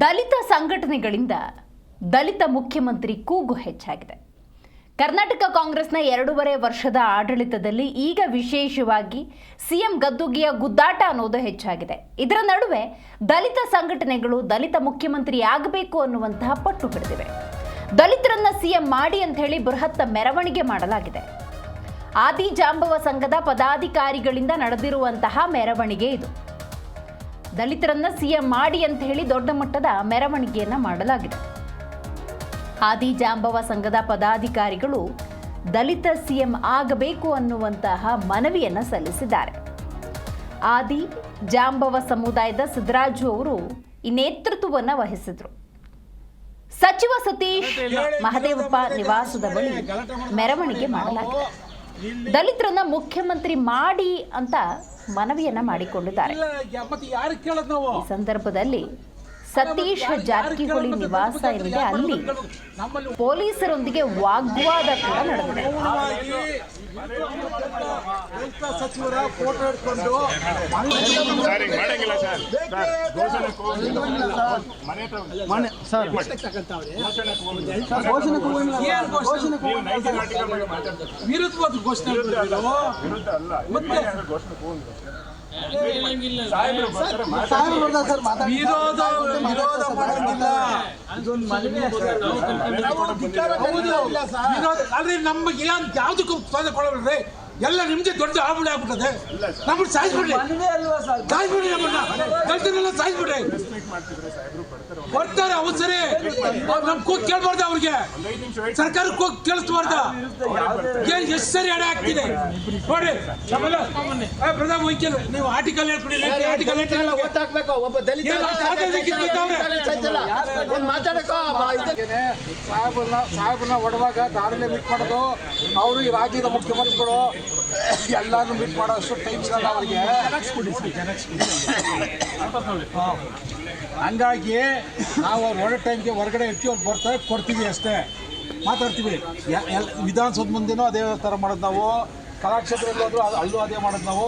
ದಲಿತ ಸಂಘಟನೆಗಳಿಂದ ದಲಿತ ಮುಖ್ಯಮಂತ್ರಿ ಕೂಗು ಹೆಚ್ಚಾಗಿದೆ. ಕರ್ನಾಟಕ ಕಾಂಗ್ರೆಸ್ನ ಎರಡೂವರೆ ವರ್ಷದ ಆಡಳಿತದಲ್ಲಿ ಈಗ ವಿಶೇಷವಾಗಿ ಸಿಎಂ ಗದ್ದುಗೆಯ ಗುದ್ದಾಟ ಅನ್ನೋದು ಹೆಚ್ಚಾಗಿದೆ. ಇದರ ನಡುವೆ ದಲಿತ ಸಂಘಟನೆಗಳು ದಲಿತ ಮುಖ್ಯಮಂತ್ರಿ ಆಗಬೇಕು ಅನ್ನುವಂತಹ ಪಟ್ಟು ಹಿಡಿದಿವೆ. ದಲಿತರನ್ನ ಸಿಎಂ ಮಾಡಿ ಅಂತ ಹೇಳಿ ಬೃಹತ್ ಮೆರವಣಿಗೆ ಮಾಡಲಾಗಿದೆ. ಆದಿ ಜಾಂಬವ ಸಂಘದ ಪದಾಧಿಕಾರಿಗಳಿಂದ ನಡೆದಿರುವಂತಹ ಮೆರವಣಿಗೆ ಇದು. ದಲಿತರನ್ನ ಸಿಎಂ ಮಾಡಿ ಅಂತ ಹೇಳಿ ದೊಡ್ಡ ಮಟ್ಟದ ಮೆರವಣಿಗೆಯನ್ನ ಮಾಡಲಾಗಿದೆ. ಆದಿ ಜಾಂಬವ ಸಂಘದ ಪದಾಧಿಕಾರಿಗಳು ದಲಿತ ಸಿಎಂ ಆಗಬೇಕು ಅನ್ನುವಂತಹ ಮನವಿಯನ್ನ ಸಲ್ಲಿಸಿದ್ದಾರೆ. ಆದಿ ಜಾಂಬವ ಸಮುದಾಯದ ಸಿದ್ದರಾಜು ಅವರು ಈ ನೇತೃತ್ವವನ್ನು ವಹಿಸಿದ್ರು. ಸಚಿವ ಸತೀಶ್ ಮಹದೇವಪ್ಪ ನಿವಾಸದ ಬಳಿ ಮೆರವಣಿಗೆ ಮಾಡಲಾಗಿದೆ. ದಲಿತರನ್ನ ಮುಖ್ಯಮಂತ್ರಿ ಮಾಡಿ ಅಂತ ಮನವಿಯನ್ನ ಮಾಡಿಕೊಂಡಿದ್ದಾರೆ. ಈ ಸಂದರ್ಭದಲ್ಲಿ ಸತೀಶ್ ಜಾರಕಿಹೊಳಿ ನಿವಾಸ ಏನಿದೆ ಅಲ್ಲಿ ಪೊಲೀಸರೊಂದಿಗೆ ವಾಗ್ವಾದ ಕೂಡ ನಡೆದಿದೆ. ಸಚಿವರ ಫೋಟೋ ಇಟ್ಕೊಂಡು ಸರ್ ಮಾಡಂಗಿಲ್ಲ ಸರ್. ಸರ್ ಘೋಷಣೆಗೆ ಹೋಗಿ ಮನೆ ಹತ್ರ ಏನ್ ಘೋಷಣೆ? ನೀವು ನೈನ್ಟೀನ್ ಆರ್ಟಿಕಲ್ ಬಗ್ಗೆ ಮಾತಾಡ್ತಾರೆ ವಿರುದ್ಧವಾದ ಘೋಷಣೆ ಮಾಡಿದ್ರು. ವಿರುದ್ಧ ಅಲ್ಲ ನಿಮ್ಮನೆ ಘೋಷಣೆ ಹೋಗಿ ಸಾಹೇಬ್ರು ಬರ್ತಾರೆ ಮಾತಾಡ್ತಾರೆ. ವಿರೋಧ ವಿರೋಧ ಮಾಡಂಗಿಲ್ಲ ಹೌದು ವಿರೋಧ ಅಲ್ರಿ ನಮಗೆ ಏನ್ ಯಾವ್ದಕ್ಕೂ ತೊಂದರೆ ಕೊಡಬೇಡ್ರಿ ಎಲ್ಲ ನಿಮ್ಗೆ ದೊಡ್ಡ ಆಬಳಿ ಆಗ್ಬಿಟ್ಟದೆ ನಮ್ಮನ್ನ ಸಾಯಿಸ್ಬಿಡ್ರಿ ಸಾಯಿಸ್ಬಿಡ್ರಿ ನಮ್ಮನ್ನ ದಲಿತರೆಲ್ಲ ಸಾಯಿಸ್ಬಿಡ್ರಿ. ಬರ್ತಾರೆ ಅವ್ರು ಸರಿ ನಮ್ ಕೂತ್ ಕೇಳ್ಬಾರ್ದ ಅವ್ರಿಗೆ. ಐದು ನಿಮಿಷ ವೇಟ್ ಸರ್ಕಾರಕ್ಕೆ ಹೋಗಿ ಕೇಳಿಸ್ಬಾರ್ದ. ಏನ್ ಎಷ್ಟು ಸರಿ ಎಡೆ ಆಗ್ತಿದೆ. ನೋಡಿ ನಮ್ಮೆಲ್ಲ ಪ್ರಧಾನ ವೈದ್ಯರು ನೀವು ಆರ್ಟಿಕಲ್ ಹೇಳ್ಬಿಡಿ ಆರ್ಟಿಕಲ್ ಗೊತ್ತಾಗ್ಬೇಕು? ಒಬ್ಬ ದಲಿತ ಸಾಹೇಬನ್ನ ಸಾಹೇಬ್ರನ್ನ ಹೊಡುವಾಗ ದಾರಿಲೆ ಮೀಟ್ ಮಾಡೋದು. ಅವರು ಈ ರಾಜ್ಯದ ಮುಖ್ಯಮಂತ್ರಿಗಳು. ಎಲ್ಲಾನು ಮೀಟ್ ಮಾಡೋ ಅಷ್ಟು ಟೈಮ್ ಇರಲ್ಲ ಅವರಿಗೆ. ಹಂಗಾಗಿ ನಾವು ಅವ್ರು ಹೊರಡೋ ಟೈಮ್ಗೆ ಹೊರಗಡೆ ಹೆಚ್ಚು ಅವ್ರು ಬರ್ತಾರೆ ಕೊಡ್ತೀವಿ ಅಷ್ಟೇ. ಮಾತಾಡ್ತೀವಿ. ಎಲ್ಲ ಎಲ್- ವಿಧಾನಸೌಧ ಮುಂದೆನೂ ಅದೇ ಥರ ಮಾಡೋದು ನಾವು. ಕಲಾಕ್ಷೇತ್ರದಲ್ಲಿ ಅಲ್ಲೂ ಅದೇ ಮಾಡೋದು ನಾವು.